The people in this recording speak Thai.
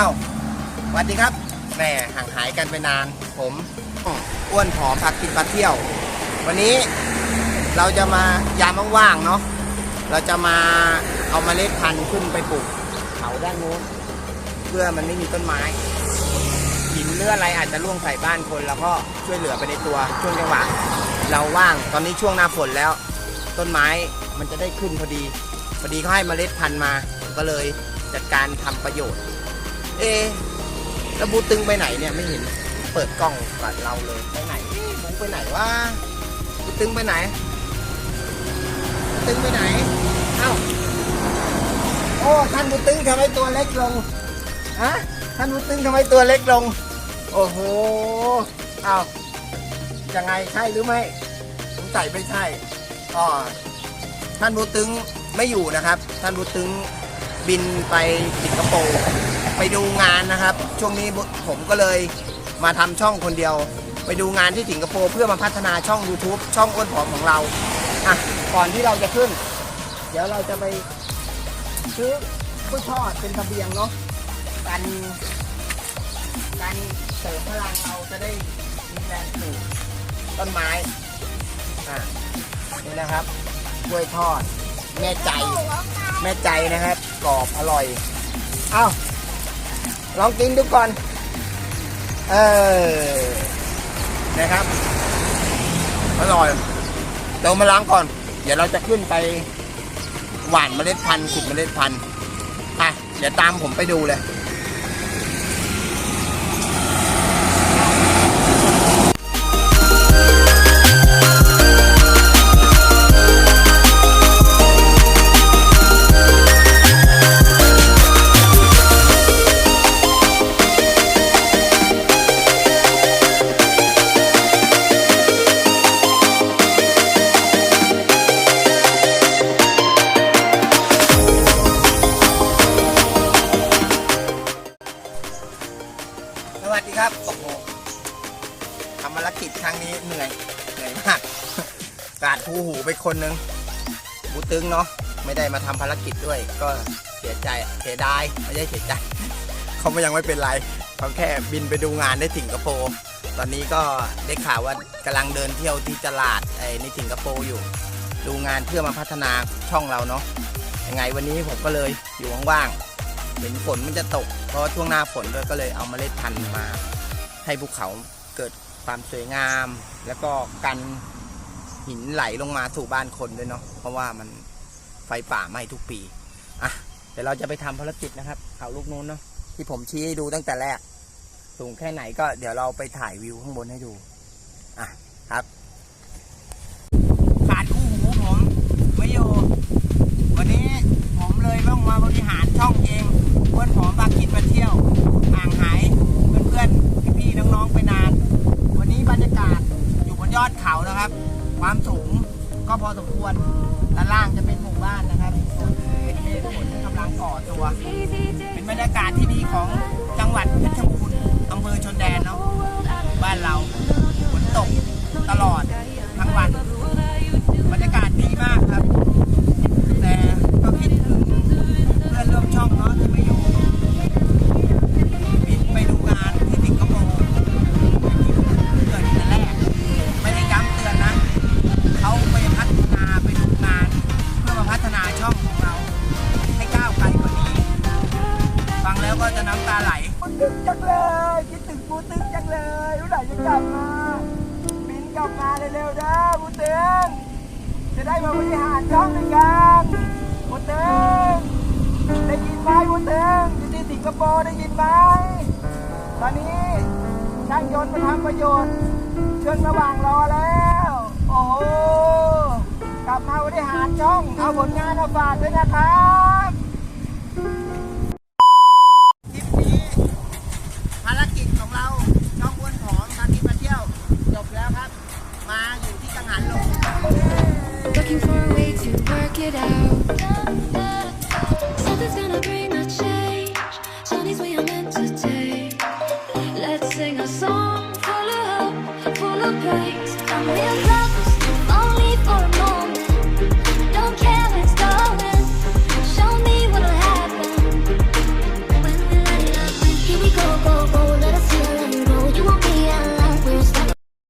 อ้าวสวัสดีครับแหม่ห่างหายกันไปนาน ผมอ้วนผอมพักกินพักเที่ยว วันนี้เราจะมายามว่างๆเนาะเราจะมาเอาเมล็ดพันธุ์ขึ้นไปปลูกเขาด้านโน้นเพื่อมันไม่มีต้นไม้หินเลืออะไรอาจจะล่วงใส่บ้านคน แล้วก็ช่วยเหลือไปในตัวช่วงจังหวะเราว่างตอนนี้ช่วงหน้าฝนแล้ว ต้นไม้มันจะได้ขึ้นพอดีพอดีเขาให้เมล็ดพันธุ์มา ก็เลยจัดการทำประโยชน์ เอะแล้วบูตึงไปไหนเนี่ยไม่เห็นเปิดกล้องกับเราเลยไปไหนบูไปไหนวะบูตึงไปไหน ตึงไปไหนเอ้าโอ้ท่านบูตึงทำไมตัวเล็กลงฮะท่านบูตึงทำไมตัวเล็กลง โอ้โหเอ้ายังไงใช่หรือไม่สงสัยไม่ใช่อ๋อท่านบูตึงไม่อยู่นะครับ ท่านบูตึง บินไปสิงคโปร์ไปดูงานนะครับ ช่วงนี้ผมก็เลยมาทำช่องคนเดียว ไปดูงานที่สิงคโปร์เพื่อมาพัฒนาช่อง YouTube ช่องอ้วนผอมของเราอะก่อนที่เราจะขึ้น เดี๋ยวเราจะไปซื้อกุ้ยทอดเป็นเบียงเนาะกันการเสริมพลังเราจะได้มีแรงปลูกต้นไม้อะนี่นะครับกล้วยทอดแม่ใจ แม่ใจนะครับกรอบอร่อย เอาลองกินดูก่อน เออ นะครับ อร่อยเดี๋ยวมาล้างก่อน เดี๋ยวเราจะขึ้นไปหว่านเมล็ดพันธุ์ขุดเมล็ดพันธุ์อะเดี๋ยวตามผมไปดูเลย ครับโอ้โหทำภารกิจครั้งนี้เหนื่อยเหนื่อยมากกาดทูหูไปคนหนึ่งบูตึงเนาะไม่ได้มาทำภารกิจด้วย ก็เสียใจเสียดายไม่ใช่เสียใจเขาไม่ยังไม่เป็นไรเขาแค่บินไปดูงานได้สิงคโปร์ตอนนี้ก็ได้ข่าวว่ากำลังเดินเที่ยวที่ตลาดไอ้ในสิงคโปร์อยู่ ดูงานเพื่อมาพัฒนาช่องเราเนาะยังไงวันนี้ผมก็เลยอยู่ว่างๆ เห็นฝนมันจะตก เพราะช่วงหน้าฝนด้วยก็เลยเอาเมล็ดพันธุ์มา ให้ภูเขาเกิดความสวยงาม แล้วก็กันหินไหลลงมาสู่บ้านคนด้วยเนาะเพราะว่ามันไฟป่าไหม้ทุกปีอะเดี๋ยวเราจะไปทำภารกิจนะครับ เขาลูกนู้นเนาะที่ผมชี้ให้ดูตั้งแต่แรก สูงแค่ไหนก็เดี๋ยวเราไปถ่ายวิวข้างบนให้ดู อะครับ ขาดคู่หูผมไม่อยู่ วันนี้ผมเลยต้องมาบริหารช่องเองเพื่อนผมมากินมาเที่ยวห่างหายเพื่อนๆพี่ๆน้องๆไปนาน วันนี้บรรยากาศอ ยอดเขานะครับ ความสูงก็พอสมควรด้านล่างจะเป็นหมู่บ้านนะครับเป็นเมฆฝนกำลังก่อตัว เป็นบรรยากาศที่ดีของจังหวัดเพชรบูรณ์อำเภอชนแดนเนาะบ้านเรา แล้วก็จะน้ำตาไหลปูตึงจังเลยคิดถึงปูตึงจังเลยเมื่อไหร่จะกลับมาบินกลับมาเร็วๆนะปูตึงจะได้มาบริหารช่องด้วยกันบุญเติงได้ยินไหมบุญเติงอยู่ที่สิงคโปร์ได้ยินไหมตอนนี้ช่างยนต์มาทำประโยชน์เครื่องระหว่างรอแล้ว โอ้โหกลับมาบริหารช่องเอาผลงานมาฝากด้วยนะครับ Let's sing a song full of hope, full of praise. Come real